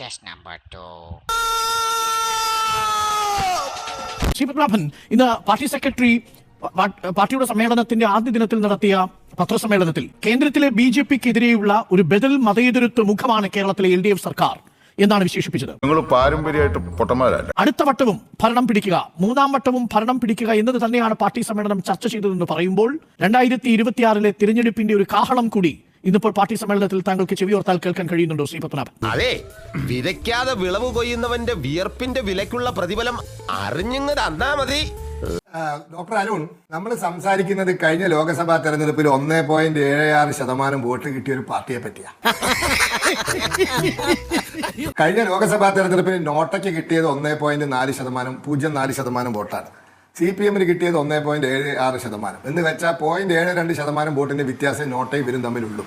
Test number two. Shri Padmanabhan ഇന്ന് party secretary പാർട്ടിയുടെ സമ്മേളനത്തിന്റെ ആദ്യ ദിനത്തിൽ നടത്തിയ പത്രസമ്മേളനത്തിൽ കേന്ദ്രത്തിലെ ബി ജെ പിക്കെതിരെയുള്ള ഒരു ബദൽ മതേതരത്വ മുഖമാണ് കേരളത്തിലെ എൽ ഡി എഫ് സർക്കാർ എന്നാണ് വിശേഷിപ്പിച്ചത് നിങ്ങൾ പാരമ്പര്യമായിട്ട് പൊട്ടന്മാരല്ല അടുത്ത വട്ടവും ഭരണം പിടിക്കുക മൂന്നാം വട്ടവും ഭരണം പിടിക്കുക എന്നത് തന്നെയാണ് പാർട്ടി സമ്മേളനം ചർച്ച ചെയ്തതെന്ന് പറയുമ്പോൾ രണ്ടായിരത്തി ഇരുപത്തിയാറിലെ തിരഞ്ഞെടുപ്പിന്റെ ഒരു കാഹളം കൂടി ഇന്നിപ്പോൾ പാർട്ടി സമ്മേളനത്തിൽ താങ്കൾക്ക് ചെവിയോർത്താൽ കേൾക്കാൻ കഴിയുന്നുണ്ടോ ശ്രീ പത്മനാഭൻ? അതെ വിതയ്ക്കാതെ വിളവ് കൊയ്യുന്നവന്റെ വിയർപ്പിന്റെ വിലക്കുള്ള പ്രതിഫലം അറിഞ്ഞിങ്ങ് തന്നാ മതി. ഡോക്ടർ അരുൺ നമ്മൾ സംസാരിക്കുന്നത് കഴിഞ്ഞ ലോക്സഭാ തെരഞ്ഞെടുപ്പിൽ ഒന്നേ പോയിന്റ് ഏഴ് ആറ് ശതമാനം വോട്ട് കിട്ടിയ ഒരു പാർട്ടിയെ പറ്റിയാ. കഴിഞ്ഞ ലോക്സഭാ തെരഞ്ഞെടുപ്പിൽ നോട്ടയ്ക്ക് കിട്ടിയത് ഒന്നേ പോയിന്റ് നാല് ശതമാനം പൂജ്യം നാല് ശതമാനം വോട്ടാണ്. സി പി എമ്മിന് കിട്ടിയത് ഒന്നേ പോയിന്റ് ഏഴ് ആറ് ശതമാനം. എന്ന് വെച്ചാൽ പോയിന്റ് ഏഴ് രണ്ട് ശതമാനം വോട്ടിന്റെ വ്യത്യാസം നോട്ടയും ഇവരും തമ്മിലുള്ളൂ.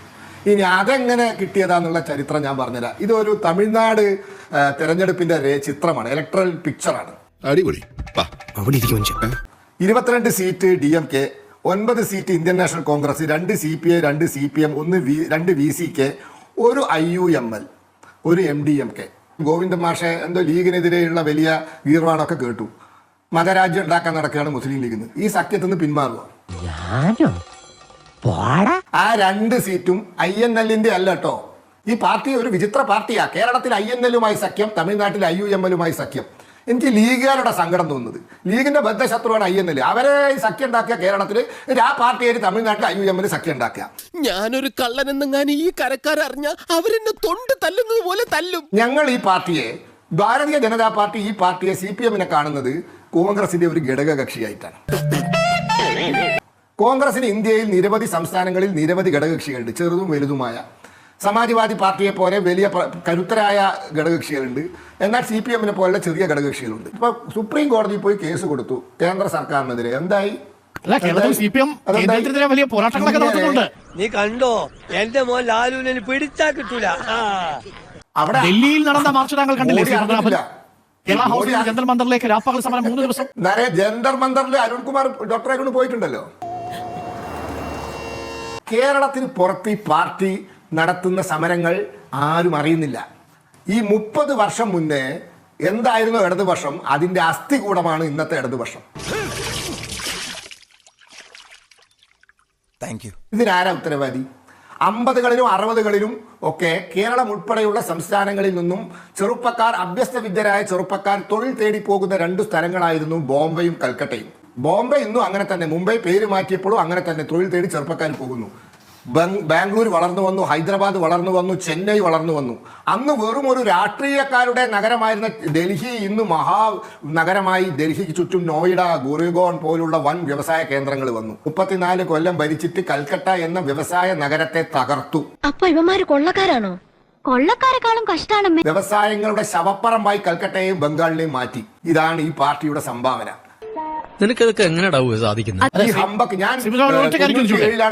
ഇനി അതെങ്ങനെ കിട്ടിയതാന്നുള്ള ചരിത്രം ഞാൻ പറഞ്ഞുതരാം. ഇതൊരു തമിഴ്നാട് തെരഞ്ഞെടുപ്പിന്റെ ചിത്രമാണ്. ഇലക്ട്രൽ പിക്ചറാണ് അടിപൊളി. വാ. ഇരുപത്തിരണ്ട് സീറ്റ് ഡി എം കെ ഒൻപത് സീറ്റ് ഇന്ത്യൻ നാഷണൽ കോൺഗ്രസ് രണ്ട് സി പി ഐ രണ്ട് സി പി എം ഒന്ന് വി രണ്ട് വി സി കെ ഒരു ഐ യു എം എൽ ഒരു M D M K Govinda മാഷെ എന്തോ ലീഗിനെതിരെയുള്ള വലിയ ഗീർവാണൊക്കെ കേട്ടു. മതരാജ്യം ഉണ്ടാക്കാൻ നടക്കുകയാണ് മുസ്ലിം ലീഗിന് ഈ സഖ്യത്തിൽ നിന്ന് പിന്മാറുക. ആ രണ്ട് സീറ്റും ഐ എൻ എല്ലിന്റെ അല്ല കേട്ടോ ഈ പാർട്ടി ഒരു വിചിത്ര പാർട്ടിയാ. കേരളത്തിൽ ഐ എൻ എല്ലുമായി സഖ്യം തമിഴ്നാട്ടിൽ ഐ യു എം എല്ലുമായി സഖ്യം. എനിക്ക് ലീഗുകാരുടെ സങ്കടം തോന്നുന്നത്. ലീഗിന്റെ ബദ്ധശത്രുവാണ് ഐ എൻ എൽ അവരെ ഈ സഖ്യം ഉണ്ടാക്കിയ കേരളത്തിൽ ആ പാർട്ടിയായിട്ട് തമിഴ്നാട്ടിൽ ഐ യു എം എൽ സഖ്യം ഉണ്ടാക്കുക. ഞാനൊരു കള്ളനെന്നെങ്ങാൻ ഈ കരക്കാരറിഞ്ഞ അവരെന്നെ തൊണ്ട് തല്ലുന്നത് പോലെ തല്ലും. ഞങ്ങൾ ഈ പാർട്ടിയെ ഭാരതീയ ജനതാ പാർട്ടി ഈ പാർട്ടിയെ സി പി എമ്മിനെ കാണുന്നത് കോൺഗ്രസിന്റെ ഒരു ഘടക കക്ഷിയായിട്ടാണ് കോൺഗ്രസിന് ഇന്ത്യയിൽ നിരവധി സംസ്ഥാനങ്ങളിൽ നിരവധി ഘടകകക്ഷികളുണ്ട് ചെറുതും വലുതുമായ. സമാജ്വാദി പാർട്ടിയെ പോലെ വലിയ കരുത്തരായ ഘടകകക്ഷികളുണ്ട്. എന്നാൽ സി പി എമ്മിനെ പോലുള്ള ചെറിയ ഘടകകക്ഷികളുണ്ട്. ഇപ്പൊ സുപ്രീം കോടതിയിൽ പോയി കേസ് കൊടുത്തു കേന്ദ്ര സർക്കാരിനെതിരെ. എന്തായി? വലിയ പോരാട്ടങ്ങളൊക്കെ ഇങ്ങനെ നടത്തുന്നുണ്ട്. നീ കണ്ടോ? എന്റെ മോൻ ലാലുവിനെ പിടിച്ചാ കിട്ടൂല. അവിടെ ഡൽഹിയിൽ നടന്ന മാർച്ച് താങ്കൾ കണ്ടില്ലേ കേരള ഹൗസിൽ. ജന്തർ മന്ദറിലേക്ക് രാപ്പകൽ സമരം മൂന്ന് ദിവസം. നേരെ ജന്തർ മന്ദറിൽ അരുൺകുമാർ ഡോക്ടറെ കൊണ്ട് പോയിട്ടുണ്ടല്ലോ. കേരളത്തിന് പുറത്ത് ഈ പാർട്ടി നടത്തുന്ന സമരങ്ങൾ ആരും അറിയുന്നില്ല. ഈ മുപ്പത് വർഷം മുന്നേ എന്തായിരുന്നു ഇടതുപക്ഷം അതിന്റെ അസ്ഥി കൂടമാണ് ഇന്നത്തെ ഇടതുപക്ഷം താങ്ക് യു ഇതിനാരാ ഉത്തരവാദി? അമ്പതുകളിലും അറുപതുകളിലും ഒക്കെ കേരളം ഉൾപ്പെടെയുള്ള സംസ്ഥാനങ്ങളിൽ നിന്നും ചെറുപ്പക്കാർ അഭ്യസ്ത വിദ്യരായ ചെറുപ്പക്കാർ തൊഴിൽ തേടി പോകുന്ന രണ്ട് സ്ഥലങ്ങളായിരുന്നു ബോംബെയും കൽക്കട്ടയും. ബോംബെ ഇന്നും അങ്ങനെ തന്നെ. മുംബൈ പേര് മാറ്റിയപ്പോഴും അങ്ങനെ തന്നെ. തൊഴിൽ തേടി ചെറുപ്പക്കാർ പോകുന്നു. ബാംഗ്ലൂർ വളർന്നു വന്നു ഹൈദരാബാദ് വളർന്നു വന്നു ചെന്നൈ വളർന്നു വന്നു. അന്ന് വെറും ഒരു രാഷ്ട്രീയക്കാരുടെ നഗരമായിരുന്ന ഡൽഹി ഇന്ന് മഹാ നഗരമായി. ഡൽഹിക്ക് ചുറ്റും നോയിഡ ഗുരുഗോൺ പോലുള്ള വൻ വ്യവസായ കേന്ദ്രങ്ങൾ വന്നു. മുപ്പത്തിനാല് കൊല്ലം ഭരിച്ചിട്ട് കൽക്കട്ട എന്ന വ്യവസായ നഗരത്തെ തകർത്തു. അപ്പൊ ഇവന്മാര് കൊള്ളക്കാരാണോ? കൊള്ളക്കാരെക്കാളും കഷ്ടമാണ് വ്യവസായങ്ങളുടെ ശവപ്പറമ്പായി കൽക്കട്ടയെയും ബംഗാളിനെയും മാറ്റി. ഇതാണ് ഈ പാർട്ടിയുടെ സംഭാവന. നിനക്കതൊക്കെ എങ്ങനെയാ സാധിക്കുന്നത് ഈ ഹമ്പക്ക് ഞാൻ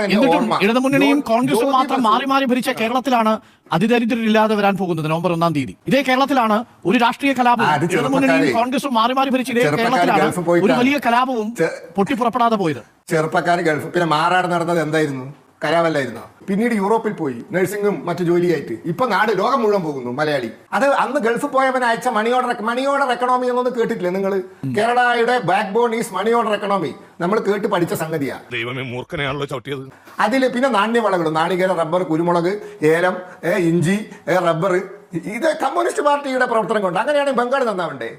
എന്റെ ഓർമ്മ. ഇടതുമുന്നണിയും കോൺഗ്രസും മാത്രം. മാറി മാറി ഭരിച്ച കേരളത്തിലാണ് അതിദരിദ്രരില്ലാതെ വരാൻ പോകുന്നത് നവംബർ ഒന്നാം തീയതി ഇതേ കേരളത്തിലാണ് ഒരു രാഷ്ട്രീയ കലാപം ആ, അത് ഇടതുമുന്നണിയും ചെറുപ്പക്കാരെ- കോൺഗ്രസും മാറി മാറി ഭരിച്ച ഇതേ ചെറുപ്പക്കാര് കേരളത്തിലാണ് പോയിട്ടാണ്. ഒരു വലിയ കലാപവും ചെ- പൊട്ടിപ്പുറപ്പെടാതെ പോയത് ചെറുപ്പക്കാർ ഗൾഫ് പിന്നെ മാറാട് നടന്നത് എന്തായിരുന്നു കലാവല്ലായിരുന്നോ പിന്നീട് യൂറോപ്പിൽ പോയി നഴ്സിംഗും മറ്റു ജോലിയായിട്ട്. ഇപ്പൊ നാട് ലോകം മുഴുവൻ പോകുന്നു മലയാളി. അത് അന്ന് ഗൾഫ് പോയവൻ അയച്ച money order money order economy എന്നൊന്നും കേട്ടിട്ടില്ലേ നിങ്ങൾ കേരളയുടെ backbone is money order economy നമ്മൾ കേട്ട് പഠിച്ച സംഗതിയാ. ദൈവമേ മൂർഖനെയാണല്ലോ ചവിട്ടിയത്. അതിൽ പിന്നെ നാണ്യവളകളും നാളികേര റബ്ബർ കുരുമുളക് ഏലം ഇഞ്ചി റബ്ബർ ഇത് കമ്മ്യൂണിസ്റ്റ് പാർട്ടിയുടെ പ്രവർത്തനം കൊണ്ട് അങ്ങനെയാണെങ്കിൽ ബംഗാൾ നന്നാവണ്ടേ?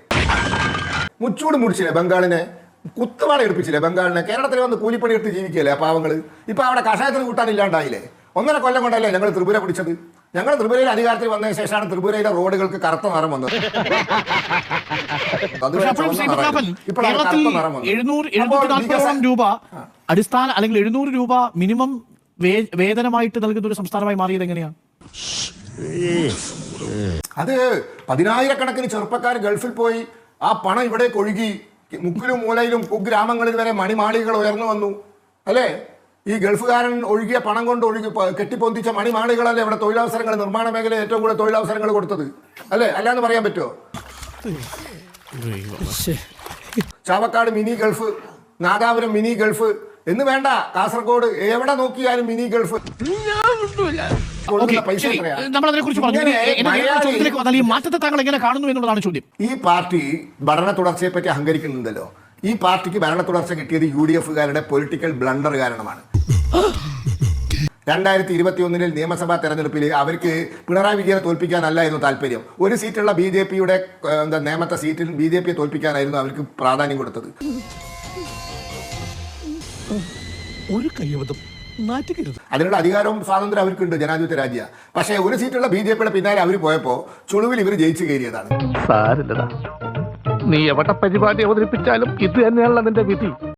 മുച്ചൂട് മുടിച്ചില്ലേ ബംഗാളിനെ? കുത്തുവാള എടുപ്പിച്ചില്ലേ ബംഗാളിനെ? കേരളത്തിൽ വന്ന് കൂലിപ്പണി എടുത്ത് ജീവിക്കല്ലേ പാവങ്ങൾ ഇപ്പം അവിടെ കഷായത്തിന് കൂട്ടാനില്ലാണ്ടായില്ലേ? ഒന്നര കൊല്ലം കൊണ്ടല്ലേ ഞങ്ങൾ ത്രിപുര പിടിച്ചത് ഞങ്ങൾ ത്രിപുരയിൽ അധികാരത്തിൽ വന്നതിന് ശേഷമാണ് ത്രിപുരയിലെ റോഡുകൾക്ക് കറുത്ത നിറം വന്നത്. രൂപ അടിസ്ഥാന അല്ലെങ്കിൽ എഴുന്നൂറ് രൂപ മിനിമം വേതനമായിട്ട് നൽകുന്ന ഒരു സംസ്ഥാനമായി മാറിയത് എങ്ങനെയാണ് അത് പതിനായിരക്കണക്കിന് ചെറുപ്പക്കാർ ഗൾഫിൽ പോയി ആ പണം ഇവിടെ ഒഴുകി മുക്കിലും മൂലയിലും കുഗ്രാമങ്ങളിൽ വരെ മണിമാളികൾ ഉയർന്നു വന്നു. അല്ലേ? ഈ ഗൾഫുകാരൻ ഒഴുകിയ പണം കൊണ്ട് ഒഴുകി കെട്ടിപ്പൊന്തിച്ച മണിമാളികളല്ലേ ഇവിടെ തൊഴിലവസരങ്ങൾ നിർമ്മാണ മേഖല ഏറ്റവും കൂടുതൽ തൊഴിലവസരങ്ങൾ കൊടുത്തത്? അല്ലേ? അല്ലാന്ന് പറയാൻ പറ്റുമോ Chavakkad mini Gulf Nadapuram mini Gulf എന്ന് വേണ്ട. കാസർഗോഡ് എവിടെ നോക്കിയാലും മിനി ഗൾഫ്. നമ്മൾ അതിനെ കുറിച്ച് പറഞ്ഞു. ഇനി ഇങ്ങനെ എന്റെ വന്നാൽ ഈ മാറ്റത്തെ താങ്കൾ എങ്ങനെ കാണുന്നു എന്നുള്ളതാണ് ചോദ്യം. ഈ പാർട്ടി ഭരണ തുടർച്ചയെ പറ്റി അഹങ്കരിക്കുന്നുണ്ടല്ലോ. ഈ പാർട്ടിക്ക് ഭരണ തുടർച്ച കിട്ടിയത് യു ഡി എഫുകാരുടെ പൊളിറ്റിക്കൽ ബ്ലണ്ടർ കാരണമാണ്. രണ്ടായിരത്തി ഇരുപത്തി ഒന്നിൽ നിയമസഭാ തെരഞ്ഞെടുപ്പിൽ അവർക്ക് പിണറായി വിജയനെ തോൽപ്പിക്കാനല്ലായിരുന്നു താല്പര്യം. ഒരു സീറ്റുള്ള ബി ജെ പിയുടെ എന്താ നേമത്തെ സീറ്റിൽ ബി ജെ പിയെ തോൽപ്പിക്കാനായിരുന്നു അവർക്ക് പ്രാധാന്യം കൊടുത്തത്. ഒരു കയ്യബദ്ധം. നാറ്റുകരുത് അതിനുള്ള അധികാരവും സ്വാതന്ത്ര്യം അവർക്കുണ്ട് ജനാധിപത്യ രാജ്യ. പക്ഷേ ഒരു സീറ്റുള്ള ബി ജെ പിയുടെ പിന്നാലെ അവർ പോയപ്പോൾ ചുളുവിൽ ഇവർ ജയിച്ചു കയറിയതാണ്. സാരില്ലടാ. നീ എവിടെ പരിപാടി അവതരിപ്പിച്ചാലും ഇത് തന്നെയാണല്ലോ നിന്റെ വിധി.